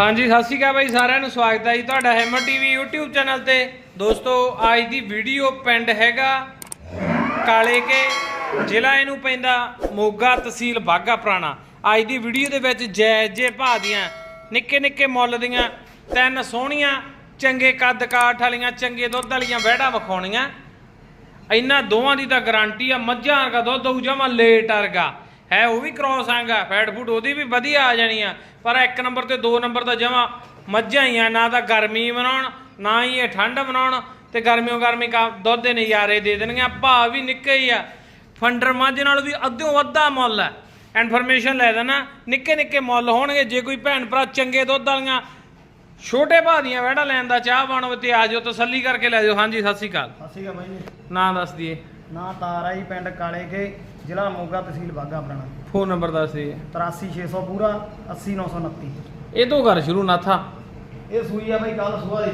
ਹਾਂਜੀ, ਸਤਿ ਸ਼੍ਰੀ ਅਕਾਲ ਬਾਈ, ਸਾਰਿਆਂ ਨੂੰ ਸਵਾਗਤ ਹੈ ਜੀ ਤੁਹਾਡਾ ਹੈਮਰ ਟੀਵੀ YouTube ਚੈਨਲ ਤੇ। ਦੋਸਤੋ, ਅੱਜ ਦੀ ਵੀਡੀਓ ਪਿੰਡ ਹੈਗਾ ਕਾਲੇ ਕੇ, ਜ਼ਿਲ੍ਹਾ ਇਹਨੂੰ ਪੈਂਦਾ ਮੋਗਾ ਤਹਿਸੀਲ ਬਾਗਾ ਪੁਰਾਣਾ। ਅੱਜ ਦੀ ਵੀਡੀਓ ਦੇ ਵਿੱਚ ਜਾਇਜ਼ ਜੇ ਭਾਅ ਦੀਆਂ, ਨਿੱਕੇ ਨਿੱਕੇ ਮੁੱਲ ਦੀਆਂ, ਤਿੰਨ ਸੋਹਣੀਆਂ, ਚੰਗੇ ਕੱਦ ਕਾਠ ਵਾਲੀਆਂ, ਚੰਗੇ ਦੁੱਧ ਵਾਲੀਆਂ ਵਹਿੜਾਂ ਵਿਖਾਉਣੀਆਂ। ਇਹਨਾਂ ਦੋਵਾਂ ਦੀ ਤਾਂ ਗਾਰੰਟੀ ਆ, ਮੱਝਾਂ ਵਰਗਾ ਦੁੱਧ ਹੋਊ ਜਮਾ ਲੇਟ ਵਰਗਾ। ਹੈ ਉਹ ਵੀ ਕ੍ਰੋਸ ਆਂਗਾ ਫੈਟ ਫੂਡ ਉਹਦੀ ਵੀ ਵਧੀਆ ਆ ਜਾਣੀ ਆ। ਪਰ ਇੱਕ ਨੰਬਰ ਤੇ ਦੋ ਨੰਬਰ ਤਾਂ ਜਮਾ ਮੱਝਾਂ ਹੀ ਆ ਨਾ ਤਾਂ ਗਰਮੀ ਬਣਾਉਣ ਨਾ ਹੀ ਇਹ ਠੰਡ ਬਣਾਉਣ ਤੇ ਗਰਮੀਓ ਗਰਮੀ ਕਾ ਦੁੱਧ ਦੇ ਨਜ਼ਾਰੇ ਦੇ ਦੇਣਗੇ ਭਾਅ ਵੀ ਨਿੱਕੇ ਹੀ ਆ। ਫੰਡਰ ਮੱਝ ਨਾਲ ਵੀ ਅੱਧਿਓਂ ਅੱਧਾ ਮੁੱਲ ਹੈ। ਇਨਫੋਰਮੇਸ਼ਨ ਲੈ ਦੇਣਾ ਨਿੱਕੇ ਨਿੱਕੇ ਮੁੱਲ ਹੋਣਗੇ ਜੇ ਕੋਈ ਭੈਣ ਭਰਾ ਚੰਗੇ ਦੁੱਧ ਵਾਲੀਆਂ ਛੋਟੇ ਭਾਅ ਦੀਆਂ ਵਹਿੜਾ ਲੈਣ ਦਾ ਚਾਹ ਬਣੋ ਤੇ ਆ ਜਾਓ ਤਸੱਲੀ ਕਰਕੇ ਲੈ ਜਾਓ। ਹਾਂਜੀ ਸਤਿ ਸ਼੍ਰੀ ਅਕਾਲ। ਸਤਿ ਸ਼੍ਰੀ ਅਕਾਲ ਬਾਈ ਜੀ। ਨਾਂ ਦੱਸ ਦਈਏ। ਨਾਂ ਤਾਰਾ ਜੀ ਪਿੰਡ ਕਾਲੇ ਕੇ ਜ਼ਿਲ੍ਹਾ ਮੋਗਾ ਤਹਿਸੀਲ ਬਾਗਾ ਪੁਰਾਣਾ ਫੋਨ ਨੰਬਰ ਦੱਸ ਦਈਏ 83600 ਪੂਰਾ 80929 ਇਹ ਤੋਂ ਕਰ ਸ਼ੁਰੂ ਨਾਥਾ? ਇਹ ਸੂਈ ਆ ਬਾਈ ਕੱਲ ਸੁਆ ਦੀ।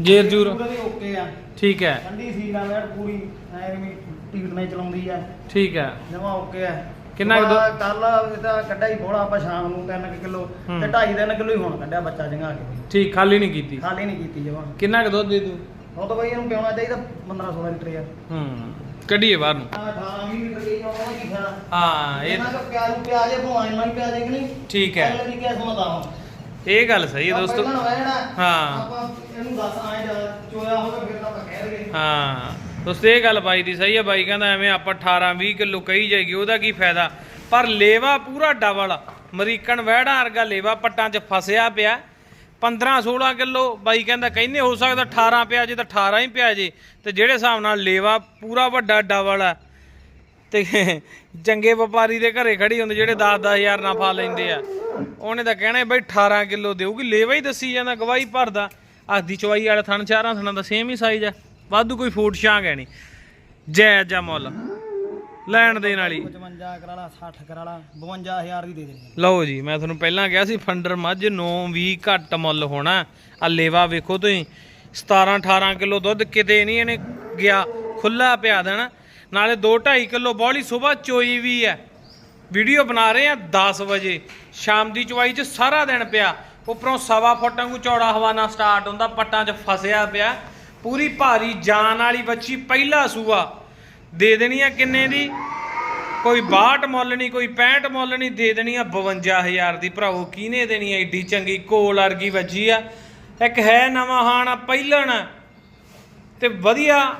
ਜੇਰ ਜੂਰ। ਪੂਰੇ ਦੀ ਓਕੇ ਆ। ਠੀਕ ਹੈ। ਠੰਡੀ ਸੀ ਨਾ ਮੈਡ ਪੂਰੀ ਐ ਵੀ ਟੀਟ ਨਹੀਂ ਚਲਾਉਂਦੀ ਆ। ਠੀਕ ਹੈ। ਜਮਾ ਓਕੇ ਆ। ਕਿੰਨਾ ਕੁ ਦੁੱਧ? ਕੱਲ ਇਹਦਾ ਕੱਢਿਆ ਹੀ ਬੋਲਾ ਆਪਾਂ ਸ਼ਾਮ ਨੂੰ 3 ਕਿਲੋ ਹੂੰ। ਤੇ 2.5 3 ਕਿਲੋ ਹੀ ਹੁਣ ਕੱਢਿਆ ਬੱਚਾ ਜੰਗਾ ਕੇ। ਠੀਕ ਖਾਲੀ ਨਹੀਂ ਕੀਤੀ? ਖਾਲੀ ਨਹੀਂ ਕੀਤੀ ਜਮਾ। ਕਿੰਨਾ ਕੁ ਦੁੱਧ ਦੇ ਦੂ ਉਹ ਤਾਂ ਬਾਈ ਇਹਨੂੰ ਪਿਆਉਣਾ ਚਾਹੀਦਾ 15 16 ਲੀਟਰ ਯਾਰ। ਹੂੰ ਕੱਢੀਏ ਬਾਹਰ ਨੂੰ। ਆ 18 20 ਲੀਟਰ ਇਹ ਆਉਣਾ ਕੀ ਖਾਣਾ ਹਾਂ ਇਹ ਇਹਨਾਂ ਪਿਆਜ਼ ਇਹ ਭਵਾਂ ਇੰਨਾ ਹੀ ਪਿਆਜ਼ ਹੈ ਕਿ ਨਹੀਂ ਠੀਕ ਹੈ। ਦੀ ਕਿਸਮਤ ਆ ਹੁਣ ਇਹ ਗੱਲ ਸਹੀ ਹੈ ਦੋਸਤੋ। ਹਾਂ। ਆਪਾਂ ਇਹਨੂੰ ਦੱਸ ਆਏ ਜਾ ਚੋਇਆ ਹੋਵੇ ਫਿਰ ਤਾਂ ਆਪਾਂ ਕਹਿ ਦਈਏ। ਹਾਂ। ਦੋਸਤੋ ਇਹ ਗੱਲ ਬਾਈ ਦੀ ਸਹੀ ਹੈ। ਬਾਈ ਕਹਿੰਦਾ ਐਵੇਂ ਆਪਾਂ 18 20 ਕਿਲੋ ਕਹੀ ਜਾਏਗੀ ਉਹਦਾ ਕੀ ਫਾਇਦਾ? ਪਰ ਲੇਵਾ ਪੂਰਾ ਡਬਲ। ਅਮਰੀਕਨ ਵਹਿੜਾ ਵਰਗਾ ਲੇਵਾ ਪੱਟਾਂ 'ਚ ਫਸਿਆ ਪਿਆ। 15 16 ਕਿਲੋ ਬਾਈ ਕਹਿੰਦਾ ਕਹਿੰਦੇ ਹੋ ਸਕਦਾ 18 ਪਿਆ ਜੇ ਤਾਂ 18 ਹੀ ਪਿਆ ਜੇ। ਤੇ ਜਿਹੜੇ ਹਿਸਾਬ ਨਾਲ ਲੇਵਾ ਪੂਰਾ ਵੱਡਾ ਡਬਲ ਆ ਤੇ ਚੰਗੇ ਵਪਾਰੀ ਦੇ ਘਰੇ ਖੜੀ ਹੁੰਦੇ ਜਿਹੜੇ 10-10000 ਨਫਾ ਲੈਂਦੇ ਆ। ਉਹਨੇ ਤਾਂ ਕਹਿਣਾ ਬਈ 18 ਕਿਲੋ ਦੇਊਗੀ ਲੇਵਾ ਹੀ ਦੱਸੀ ਜਾਂਦਾ ਗਵਾਹੀ ਭਰਦਾ। ਆਦੀ ਚਵਾਈ ਵਾਲੇ ਥਣ ਚਾਰਾਂ ਥਣਾਂ ਦਾ ਸੇਮ ਹੀ ਸਾਈਜ਼ ਆ ਵਾਧੂ ਕੋਈ ਫੂਡ ਸ਼ਾਂਗ ਹੈ ਨਹੀਂ। ਜੈ ਜਾ ਮੁੱਲ। ਲੈਣ ਦੇਣ ਵਾਲੀ। 55 ਕਰਾ ਲਾ 60 ਕਰਾ ਲਾ 52000 ਦੀ ਦੇ ਦੇਣੀ। ਲਓ ਜੀ ਮੈਂ ਤੁਹਾਨੂੰ ਪਹਿਲਾਂ ਕਿਹਾ ਸੀ ਫੰਡਰ ਮੱਝ 9 20 ਘੱਟ ਮੁੱਲ ਹੋਣਾ। ਆ ਲੇਵਾ ਵੇਖੋ ਤੁਸੀਂ 17 18 ਕਿਲੋ ਦੁੱਧ ਕਿਤੇ ਨਹੀਂ ਇਹਨੇ ਗਿਆ ਖੁੱਲਾ ਪਿਆ ਦੇਣਾ। ਨਾਲੇ 2 2.5 ਕਿਲੋ ਬੋਲੀ ਸਵੇਰ ਚੋਈ ਵੀ ਹੈ। ਵੀਡੀਓ ਬਣਾ ਰਹੇ ਆ 10 ਵਜੇ। ਸ਼ਾਮ ਦੀ ਚਵਾਈ 'ਚ ਸਾਰਾ ਦਿਨ ਪਿਆ। ਉੱਪਰੋਂ ਸਵਾ ਫੁੱਟ ਵਾਂਗੂ ਚੌੜਾ ਹਵਾਨਾ ਸਟਾਰਟ ਹੁੰਦਾ, ਪੱਟਾਂ 'ਚ ਫਸਿਆ ਪਿਆ। ਪੂਰੀ ਭਾਰੀ ਜਾਨ ਵਾਲੀ ਬੱਚੀ ਪਹਿਲਾ ਸੂਆ। ਦੇ ਦੇਣੀ ਆ ਕਿੰਨੇ ਦੀ? ਕੋਈ 62 ਮੁੱਲਣੀ ਕੋਈ 65 ਮੁੱਲਣੀ ਨਹੀਂ, ਦੇ ਦੇਣੀ ਆ 52000 ਦੀ। ਭਰਾਵੋ, ਕਿਹਨੇ ਦੇਣੀ ਆ ਏਡੀ ਚੰਗੀ ਕੋਲ ਵਰਗੀ ਵੱਜੀ ਆ? ਇੱਕ ਹੈ ਨਵਾਂ ਹਾਣ ਪਹਿਲਣ। ਤੇ ਵਧੀਆ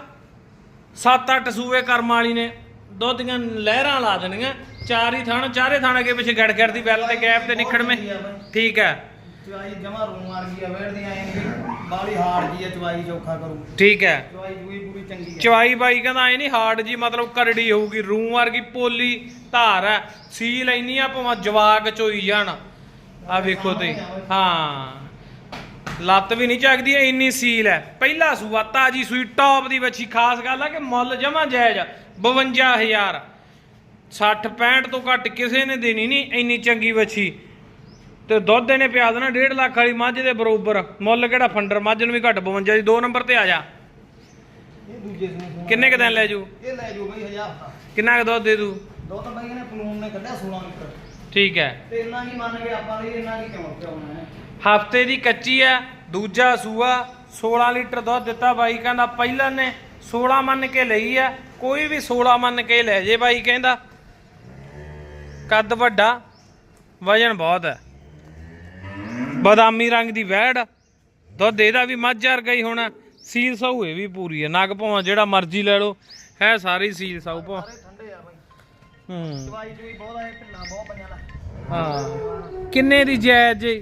7-8 ਸੂਏ ਕਰਮ ਵਾਲੀ ਨੇ ਦੁੱਧ ਦੀਆਂ ਲਹਿਰਾਂ ਲਾ ਦੇਣੀਆਂ। ਚਾਰ ਹੀ ਥਣ ਚਾਰੇ ਥਣ ਅੱਗੇ ਪਿੱਛੇ ਗੜ ਗੜ ਦੀ ਬੈਲ ਤੇ ਗੈਪ ਤੇ ਨਿਖੜਵੇਂ ਠੀਕ ਹੈ। ਚਵਾਈ ਜਮਾ ਰੂਮ ਮਾਰ ਗਈ ਆ ਵੇੜਦੀ ਆਏ ਨਹੀਂ ਬਾਲੀ ਹਾਰ ਗਈ ਆ ਚਵਾਈ ਚੌਖਾ ਕਰੂ। ਠੀਕ ਹੈ। ਚਵਾਈ ਜੂਈ ਪੂਰੀ ਚੰਗੀ ਆ। ਚਵਾਈ ਬਾਈ ਕਹਿੰਦਾ ਐ ਨਹੀਂ ਹਾਰਡ ਜੀ ਮਤਲਬ ਕਰੜੀ ਹੋਊਗੀ ਰੂਮ ਵਰਗੀ ਪੋਲੀ ਧਾਰ ਹੈ। ਸੀਲ ਇੰਨੀ ਆ ਭਾਵੇਂ ਜਵਾਕ ਚੋਈ ਜਾਣ। ਆ ਵੇਖੋ ਤੇ ਹਾਂ। ਲੱਤ ਵੀ ਨਹੀਂ ਚੱਕਦੀ ਇੰਨੀ ਸੀਲ ਹੈ। ਪਹਿਲਾ ਸੂਆ ਤਾਜੀ ਸੂਈ ਟੌਪ ਦੀ ਵੱਛੀ। ਖਾਸ ਗੱਲ ਆ ਕਿ ਮੁੱਲ ਜਮਾ ਜਾਇਜ਼ ਆ 52000 60 65 ਤੋਂ ਘੱਟ ਕਿਸੇ ਨੇ ਦੇਣੀ ਨਹੀਂ ਇੰਨੀ ਚੰਗੀ ਵੱਛੀ। ਤੇ ਦੁੱਧ ਇਹਨੇ ਪਿਆ ਦੇਣਾ 1.5 ਲੱਖ ਵਾਲੀ ਮੱਝ ਦੇ ਬਰੋਬਰ। ਮੁੱਲ ਕਿਹੜਾ ਫੰਡਰ ਮੱਝ ਨੂੰ ਵੀ ਘੱਟ 52 ਦੀ 2 ਨੰਬਰ ਤੇ ਆ ਜਾ। ਕਿੰਨੇ ਕੁ ਦਿਨ ਲੈ ਜੂ? ਇਹ ਲੈ ਜਾਓ ਬਈ ਹਜ਼ਾਰ ਦਾ। ਕਿੰਨਾ ਕੁ ਦੁੱਧ ਦੇ ਦੂ? ਦੋ ਤਾਂ ਬਾਈ ਨੇ ਪਲੂਨ ਨੇ ਕੱਢਿਆ 16 ਲੀਟਰ। ਠੀਕ ਹੈ। ਤੇ ਇੰਨਾ ਹੀ ਮੰਨ ਕੇ ਆਪਾਂ ਲਈ ਇੰਨਾ ਕੀ ਕਿਉਂ ਪਿਆਉਣਾ ਹੈ? ਹਫ਼ਤੇ ਦੀ ਕੱਚੀ ਹੈ ਦੂਜਾ ਸੂਆ 16 ਲੀਟਰ ਦੁੱਧ ਦਿੱਤਾ ਬਾਈ ਕਹਿੰਦਾ ਪਹਿਲਾਂ ਨੇ 16 ਮੰਨ ਕੇ ਲਈ ਆ ਕੋਈ ਵੀ 16 ਮੰਨ ਕੇ ਲੈ ਜੇ ਬਾਈ ਕਹਿੰਦਾ। ਕੱਦ ਵੱਡਾ ਵਜਨ ਬਹੁਤ ਹੈ ਬਦਾਮੀ ਰੰਗ ਦੀ ਵਹਿੜ ਦੁੱਧ ਇਹਦਾ ਵੀ ਮੱਝ ਵਰਗਾ ਹੀ ਹੋਣਾ ਸੀਲ ਇਹ ਵੀ ਪੂਰੀ ਹੈ ਨਗ ਭਾਵੇਂ ਜਿਹੜਾ ਮਰਜ਼ੀ ਲੈ ਲਓ ਹੈ ਸਾਰੀ ਸੀਲ ਸਾਊ ਭਾਵੇਂ ਆ ਹੂੰ। ਦਵਾਈ ਜੂਈ ਬਹੁਤ ਆ ਇਹ ਢਿੱਲਾ ਬਹੁਤ ਲੈ ਹਾਂ। ਕਿੰਨੇ ਦੀ ਜਾਇਜ਼ ਜੀ?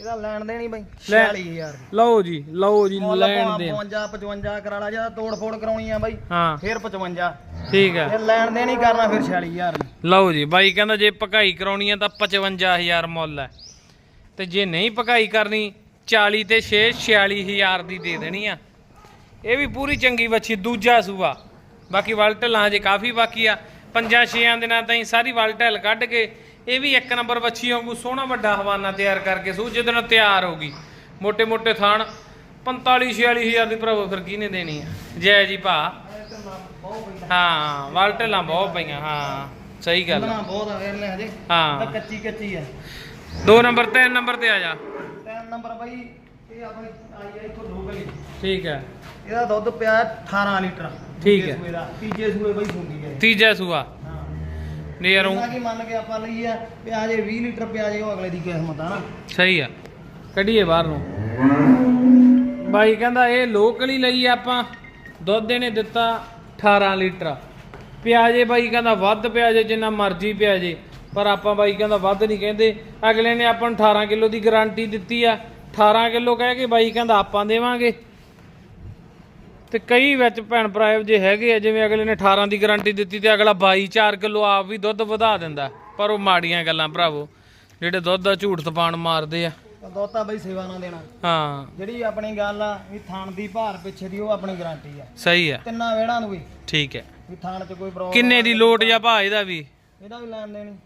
ਇਹਦਾ ਲੈਣ ਦੇਣੀ ਬਾਈ ਲੈ। 46000 ਲਓ ਜੀ ਲਓ ਜੀ ਲੈਣ ਦੇ 55 55 ਕਰਾ ਲਾ ਜਾਂ ਤੋੜ ਫੋੜ ਕਰਾਉਣੀ ਆ ਬਾਈ ਹਾਂ। ਫਿਰ 55 ਠੀਕ ਹੈ ਇਹ ਲੈਣ ਦੇਣੀ ਕਰਨਾ ਫਿਰ 46000 ਦੀ। ਲਓ ਜੀ ਬਾਈ ਕਹਿੰਦਾ ਜੇ ਪਕਾਈ ਕਰਾਉਣੀ ਹੈ ਤਾਂ 55000 ਮੁੱਲ ਹੈ ਤੇ ਜੇ ਨਹੀਂ ਪਕਾਈ ਕਰਨੀ 40 ਤੇ 6 46000 ਦੀ ਦੇ ਦੇਣੀ ਆ। ਇਹ ਵੀ ਪੂਰੀ ਚੰਗੀ ਬੱਚੀ ਦੂਜਾ ਸੂਆ। ਬਾਕੀ ਵਲਟਲਾਂ ਹਜੇ ਕਾਫੀ ਬਾਕੀ ਆ। ਪੰਜਾਂ ਛੇਆਂ ਦਿਨਾਂ ਤਾਈਂ ਸਾਰੀ ਵਲਟਲ ਕੱਢ ਕੇ ਇਹ ਵੀ ਇੱਕ ਨੰਬਰ ਵੱਛੀ ਵਾਂਗੂ ਸੋਹਣਾ ਵੱਡਾ ਹਵਾਨਾ ਤਿਆਰ ਕਰਕੇ ਸੂ ਜਦੋਂ ਤਿਆਰ ਹੋ ਗਈ। ਮੋٹے ਮੋٹے ਥਾਣ 45 46000 ਦੀ ਭਰਾਵੋ ਫਿਰ ਕਿਹਨੇ ਦੇਣੀ ਆ? ਜੈ ਜੀ ਭਾ। ਹਾਂ ਵਾਲਟਲਾਂ ਬਹੁਤ ਪਈਆਂ ਹਾਂ ਸਹੀ ਗੱਲ ਹੈ ਬਹੁਤ ਅਵੇਰ ਨੇ ਹਜੇ ਹਾਂ। ਕੱਚੀ ਕੱਚੀ ਆ। 2 ਨੰਬਰ 3 ਨੰਬਰ ਤੇ ਆ ਜਾ। 3 ਨੰਬਰ ਬਾਈ ਇਹ ਆਪਣੀ ਆਈ ਆਈ ਤੋਂ ਲੋਕਲੀ ਠੀਕ ਹੈ ਇਹਦਾ ਦੁੱਧ ਪਿਆ 18 ਲੀਟਰ। ਠੀਕ ਹੈ ਤੀਜੇ ਸੂਏ ਬਾਈ ਹੁੰਦੀ ਹੈ ਤੀਜਾ ਸੂਆ। ਨਹੀਂ ਯਾਰ ਜਿੰਨਾ ਕੀ ਮੰਨ ਕੇ ਆਪਾਂ ਲਈ ਆ ਪਿਆ ਜੇ 20 ਲੀਟਰ ਪਿਆ ਜੇ ਉਹ ਅਗਲੇ ਦੀ ਕਿਸਮਤ ਆ ਨਾ। ਸਹੀ ਆ। ਕੱਢੀਏ ਬਾਹਰ ਨੂੰ। ਬਾਈ ਕਹਿੰਦਾ ਇਹ ਲੋਕਲ ਹੀ ਲਈ ਆਪਾਂ ਦੁੱਧ ਇਹਨੇ ਦਿੱਤਾ 18 ਲੀਟਰ। ਪਿਆਜੇ ਬਾਈ ਕਹਿੰਦਾ ਵੱਧ ਪਿਆਜੇ ਜਿੰਨਾ ਮਰਜ਼ੀ ਪਿਆਜੇ ਪਰ ਆਪਾਂ ਬਾਈ ਕਹਿੰਦਾ ਵੱਧ ਨਹੀਂ ਕਹਿੰਦੇ। ਅਗਲੇ ਨੇ ਆਪਾਂ ਨੂੰ 18 ਕਿਲੋ ਦੀ ਗਾਰੰਟੀ ਦਿੱਤੀ ਆ। 18 ਕਿਲੋ ਕਹਿ ਕੇ ਬਾਈ ਕਹਿੰਦਾ ਆਪਾਂ ਦੇਵਾਂਗੇ। ਤੇ ਕਈ ਵਿੱਚ ਭੈਣ ਭਰਾ ਜਿਹੇ ਹੈਗੇ ਆ ਜਿਵੇਂ ਅਗਲੇ ਨੇ 18 ਦੀ ਗਾਰੰਟੀ ਦਿੱਤੀ ਤੇ ਅਗਲਾ 22 4 ਕਿਲੋ ਆਪ ਵੀ ਦੁੱਧ ਵਧਾ ਦਿੰਦਾ। ਪਰ ਉਹ ਮਾੜੀਆਂ ਗੱਲਾਂ ਭਰਾਵੋ ਜਿਹੜੇ ਦੁੱਧ ਦਾ ਝੂਠ ਤਪਾਣ ਮਾਰਦੇ ਆ। ਦੁੱਧ ਤਾਂ ਬਾਈ ਸੇਵਾ ਨਾ ਦੇਣਾ। ਹਾਂ। ਜਿਹੜੀ ਆਪਣੀ ਗੱਲ ਆ ਵੀ ਥਾਣ ਦੀ ਭਾਰ ਪਿੱਛੇ ਦੀ ਉਹ ਆਪਣੀ ਗਾਰੰਟੀ ਆ। ਸਹੀ ਆ। ਤਿੰਨਾਂ ਵੇੜਾਂ ਨੂੰ ਵੀ। ਠੀਕ ਹੈ। ਵੀ ਥਾਣ 'ਚ ਕੋਈ ਪ੍ਰੋਬਲਮ ਕਿੰਨੇ ਦੀ ਲੋਟ ਜਾਂ ਭਾ ਇਹਦਾ ਵੀ? ਇਹਦਾ ਵੀ ਲੈਣ ਦੇਣੀ।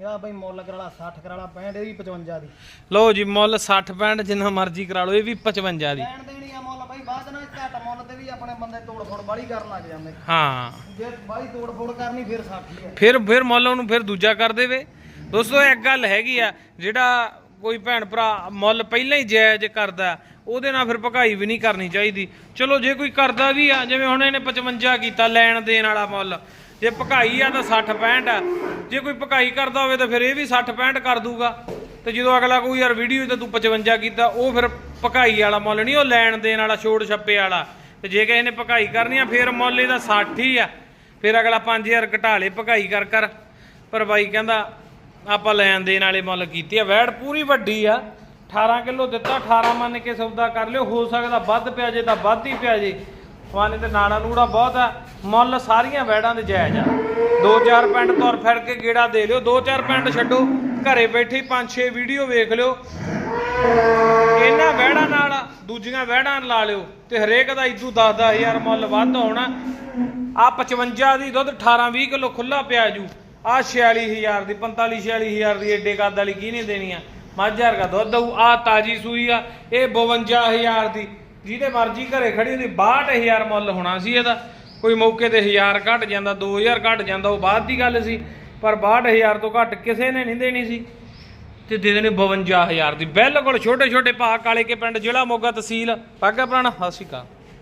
ਇਹਦਾ ਬਾਈ ਮੁੱਲ ਕਰਾਲਾ 60 ਕਰਾਲਾ 65 ਇਹਦੀ 55 ਦੀ। ਲਓ ਜੀ ਮੁੱਲ 60 65 ਜਿੰਨਾ ਮਰਜ਼ੀ ਕਰਾ ਲਓ ਇਹ ਵੀ 55 ਦੀ। ਲੈਣ ਦੇਣੀ ਆ ਮੁੱਲ ਬਾਈ ਬਾਅਦ ਨਾਲ ਘੱਟ ਮੁੱਲ ਤੇ ਵੀ ਆਪਣੇ ਬੰਦੇ ਤੋੜ ਫੋੜ ਬਾਲੀ ਕਰਨ ਲੱਗ ਜਾਂਦੇ। ਹਾਂ। ਜੇ ਬਾਲੀ ਤੋੜ ਫੋੜ ਕਰਨੀ ਫਿਰ 60 ਹੀ ਫਿਰ ਫਿਰ ਮੁੱਲ ਉਹਨੂੰ ਫਿਰ ਦੂਜਾ ਕਰ ਦੇਵੇ। ਦੋਸਤੋ ਇੱਕ ਗੱਲ ਹੈਗੀ ਆ ਜਿਹੜਾ ਕੋਈ ਭੈਣ ਭਰਾ ਮੁੱਲ ਪਹਿਲਾਂ ਹੀ ਜਾਇਜ਼ ਕਰਦਾ ਉਹਦੇ ਨਾਲ ਫਿਰ ਭਕਾਈ ਵੀ ਨਹੀਂ ਕਰਨੀ ਚਾਹੀਦੀ। ਚਲੋ ਜੇ ਕੋਈ ਕਰਦਾ ਵੀ ਆ ਜਿਵੇਂ ਹੁਣ ਇਹਨੇ 55 ਕੀਤਾ ਲੈਣ ਦੇਣ ਵਾਲਾ ਮੁੱਲ ਜੇ ਭਕਾਈ ਆ ਤਾਂ 60 65 ਆ। ਜੇ ਕੋਈ ਭਕਾਈ ਕਰਦਾ ਹੋਵੇ ਤਾਂ ਫਿਰ ਇਹ ਵੀ 60 65 ਕਰ ਦੂਗਾ। ਤੇ ਜਦੋਂ ਅਗਲਾ ਕੋਈ ਯਾਰ ਵੀਡੀਓ ਤਾਂ ਤੂੰ 55 ਕੀਤਾ, ਉਹ ਫਿਰ ਭਕਾਈ ਵਾਲਾ ਮੁੱਲ ਨਹੀਂ, ਉਹ ਲੈਣ ਦੇਣ ਵਾਲਾ, ਛੋੜ ਛੱਪੇ ਵਾਲਾ। ਤੇ ਜੇ ਕਿਸੇ ਨੇ ਭਕਾਈ ਕਰਨੀ ਆ, ਫਿਰ ਮੁੱਲ ਇਹਦਾ 60 ਹੀ ਆ। ਫਿਰ ਅਗਲਾ 5000 ਘਟਾ ਲੇ ਭਕਾਈ ਕਰ ਕਰ। ਪਰ ਬਾਈ ਕਹਿੰਦਾ, ਆਪਾਂ ਲੈਣ ਦੇਣ ਵਾਲੇ ਮੁੱਲ ਕੀਤੀ ਆ, ਵੈੜ ਪੂਰੀ ਵੱਡੀ ਆ। 18 ਕਿਲੋ ਦਿੱਤਾ 18 ਮੰਨ ਕੇ ਸੌਦਾ ਕਰ ਲਿਓ, ਹੋ ਸਕਦਾ ਵੱਧ ਪਿਆ ਜੇ ਤਾਂ ਵੱਧ ਹੀ ਪਿਆ ਜੇ। ਫਾਨੇ ਤੇ ਨਾੜਾ ਨੂੜਾ ਬਹੁਤ ਆ। ਮੁੱਲ ਸਾਰੀਆਂ ਵੈੜਾਂ ਦੇ ਜਾਇਜ਼ ਆ। ਦੋ ਚਾਰ ਪਿੰਡ ਤੁਰ ਫਿਰ ਕੇ ਗੇੜਾ ਦੇ ਲਿਓ। ਦੋ ਚਾਰ ਪਿੰਡ ਛੱਡੋ। ਘਰੇ ਬੈਠੇ 5-6 ਵੀਡੀਓ ਵੇਖ ਲਿਓ। ਇਹਨਾਂ ਵਹਿੜਾਂ ਨਾਲ, ਦੂਜੀਆਂ ਵਹਿੜਾਂ ਲਾ ਲਿਓ। ਤੇ ਹਰੇਕ ਦਾ ਇਦੂ 10-10000 ਮੁੱਲ ਵੱਧ ਹੋਣਾ। ਆ 55 ਦੀ ਦੁੱਧ 18-20 ਕਿਲੋ ਖੁੱਲਾ ਪਿਆ ਜੂ। ਆ 46000 ਦੀ 45-46000 ਦੀ ਏਡੇ ਕੱਦ ਵਾਲੀ ਕੀ ਨਹੀਂ ਦੇਣੀ ਆ? ਮਾਝਰ ਦਾ ਦੁੱਧ ਦਊ। ਆ ਤਾਜੀ ਸੂਈ ਆ। ਇਹ 52000 ਦੀ। ਜਿਹਦੇ ਮਰਜ਼ੀ ਘਰੇ ਖੜੀ ਹੁੰਦੀ 62000 ਮੁੱਲ ਹੋਣਾ ਸੀ ਇਹਦਾ। ਕੋਈ ਮੌਕੇ ਤੇ 1000 ਘਟ ਜਾਂਦਾ 2000 ਘਟ ਜਾਂਦਾ, ਉਹ ਬਾਅਦ ਦੀ ਗੱਲ ਸੀ। ਪਰ 62000 ਤੋਂ ਘੱਟ ਕਿਸੇ ਨੇ ਨਹੀਂ ਦੇਣੀ ਸੀ। ਤੇ ਦੇ ਦੇਣੇ 52000 ਦੀ। ਬਿਲਕੁਲ ਛੋਟੇ ਛੋਟੇ ਭਾਅ ਕਾਲੇ ਕੇ ਪਿੰਡ, ਜ਼ਿਲ੍ਹਾ ਮੋਗਾ ਤਹਿਸੀਲ। ਪਾਗਾ ਪੁਰਾਣਾ ਸਤਿ ਸ਼੍ਰੀ ਅਕਾਲ।